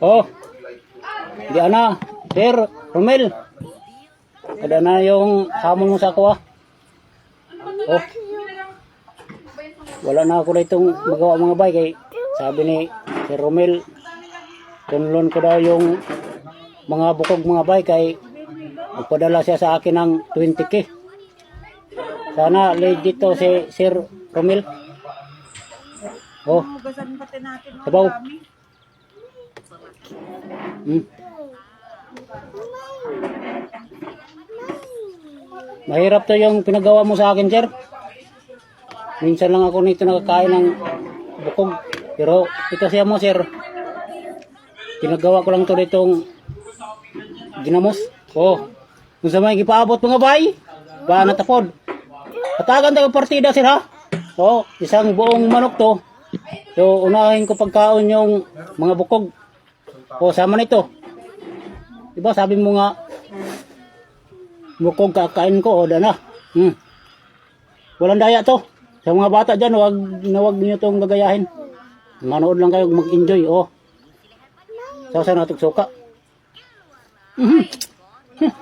Oh. Di ana. Sir, Romel. Kada na yung hamon mo sa ako ah. Oh. Wala na ako na itong magawa mga bay kay sabi ni Sir Romel tunlon ko daw yung mga bukog mga bay kay magpadala siya sa akin ng 20k. Sana legit to si Sir Romel. Oh, Sabaw. Dami. Mm. Mahirap to yung pinagawa mo sa akin, sir. Minsan lang ako nito nakakain ng bukog. Pero ito siya mo, sir. Pinagawa ko lang to ditong ginamos. Oh. Kung sa may gipaabot mga bay, ba natapod. Patagan tayo partida, sir, ha? Oh, isang buong manok to. So, unahin ko pagkaon yung mga bukog. O, sama nito. Diba, sabi mo nga, bukog kakain ko, o, na. Hmm. Walang daya to. Sa mga bata dyan, wag, wag niyo itong gagayahin. Manood lang kayo, mag-enjoy, o. Sa sa natog suka. Mhm. Hmm.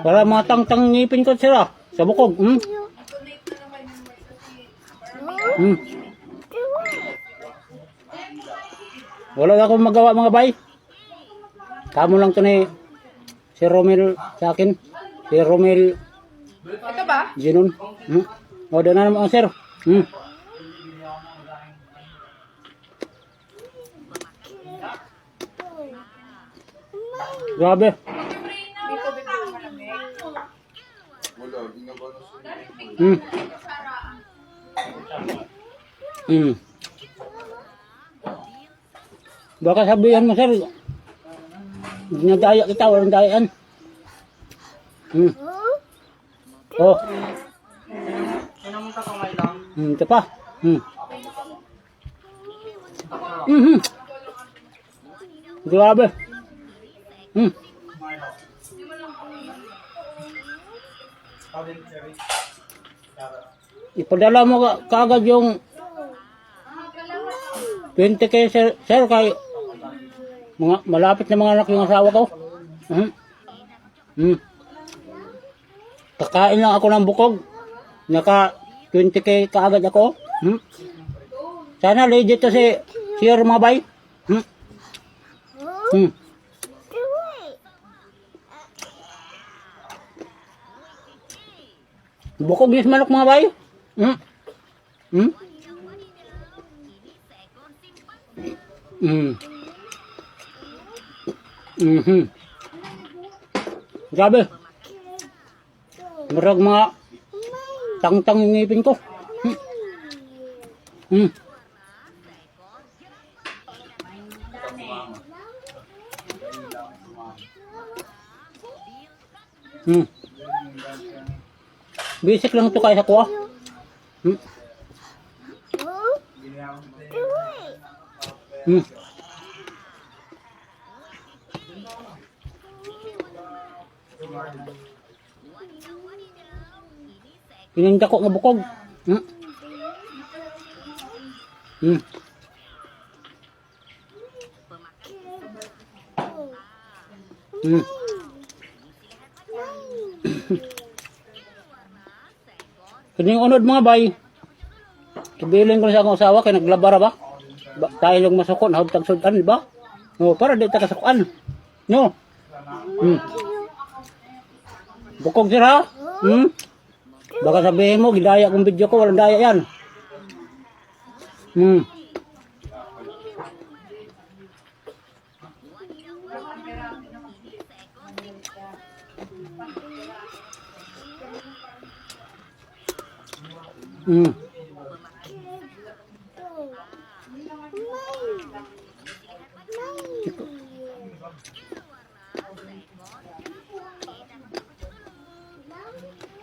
Para matang-tang ngipin ko sila sa bukog. Hmm? Hmm. Wala akong magawa mga bay. Kamo lang to ni si Romel sa akin. Si Romel Ito ba? Jinon. Hmm? O, na naman sir. Hmm. Grabe. Hmm. Hmm. Baka sabihan mo sir, dinadaya kita, walang dayaan. Hmm. Oh. Hmm, ito pa. Hmm. Mhm. Grabe. Hmm. Ipadala mo ka, kaagad yung 20 kay sir, sir kay mga malapit na mga anak yung asawa ko. Hmm. Hmm. Kakain lang ako ng bukog. Naka 20k kaagad ako. Hmm? Sana legit to si Sir Mabay. Hmm? Hmm. Bukog yung manok mga bay. Hmm? Hmm? Hmm. Mhm. Grabe. Marag mga tang-tang yung ngipin ko. Hmm. Hmm. Hmm. Basic lang to kaya ko ah. Hmm. Hmm. Pininda ko nga bukog. Hmm. Hmm. Hmm. Kining unod mga bay. Kabilin ko sa akong asawa kay naglabara ba? Ba tayo lang masukon, hawag tag sudan, di ba? No, para di ta kasukan. No. Hmm. Bukog sira. Hmm. Baka sabihin mo, gidaya kong video ko, walang daya yan. Hmm. Hmm.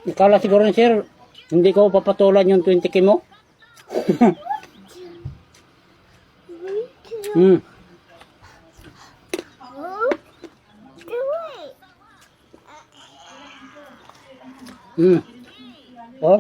Ikala siguro ni sir, hindi ko papatulan yung 20k mo. hmm. Hmm. Oh.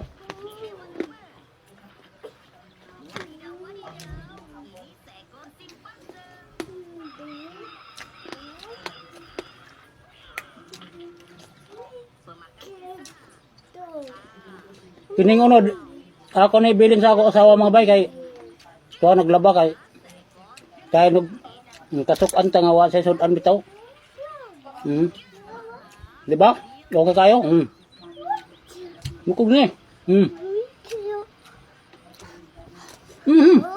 Kining unod, ako na ibilin sa ako asawa mga bay kay tuwa naglaba kay kay nag kasukan ta nga wa sa sudan bitaw. Hmm. Di ba? Okay kayo? Hmm. Bukog ni. Hmm. Hmm.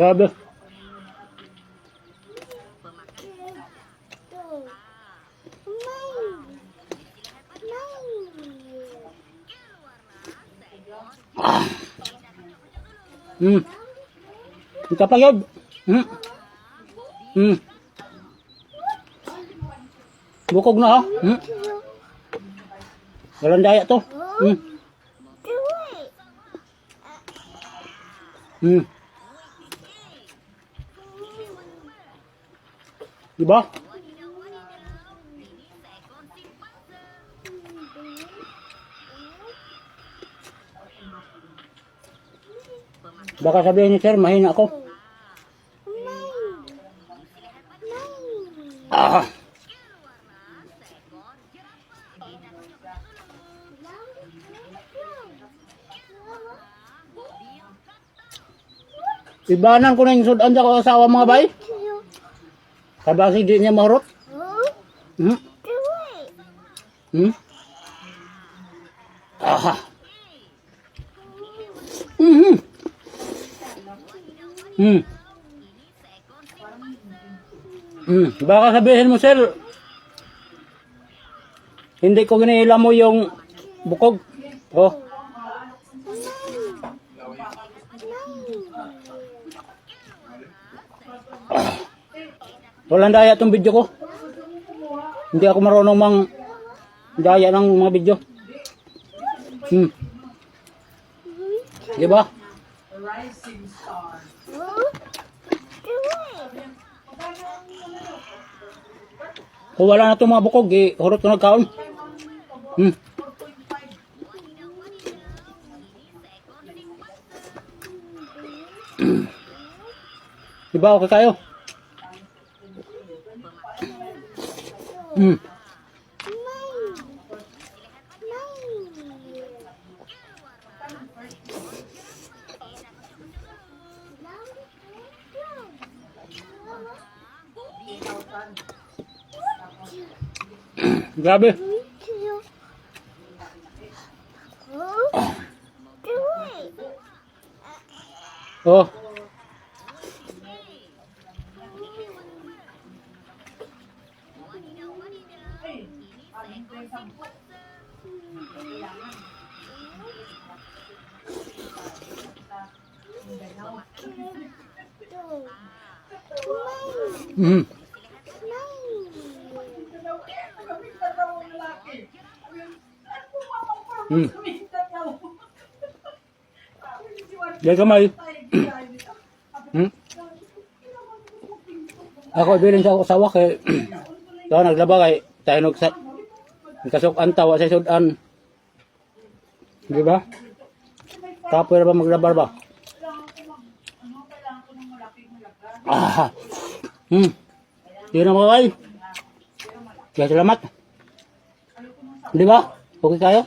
Grabe. Hmm. Ika pa yun. Hmm. Hmm. Bukog na ha. Hmm. Walang daya to. Hmm. Hmm. Diba? Baka sabihin ni sir, mahina ako. Ah. Ibanan ko na yung sudan sa asawa mga bay. Kabasi di niya mahurot. Hmm? Hmm? Aha. Mhm. Hmm. Hmm. Baka sabihin mo, sir, hindi ko ginila mo yung bukog. Oh. Walang daya tong video ko. Hindi ako marunong mang daya ng mga video. Hmm. Di ba? Kung wala na itong mga bukog, eh, hurot ko nagkaon. Hmm. Di ba okay kayo? Hmm. Grabe. Oh. Hmm. Hmm. Diyan kamay. hmm? Ako bilin sa usawa kay Kaya naglaba kay tayo nagsa kasok antawa sa sudan. Di ba? Kapoy ba maglaba ba? Ah. Hmm. Di na mga kay. Kaya salamat. Di ba? Okay kayo?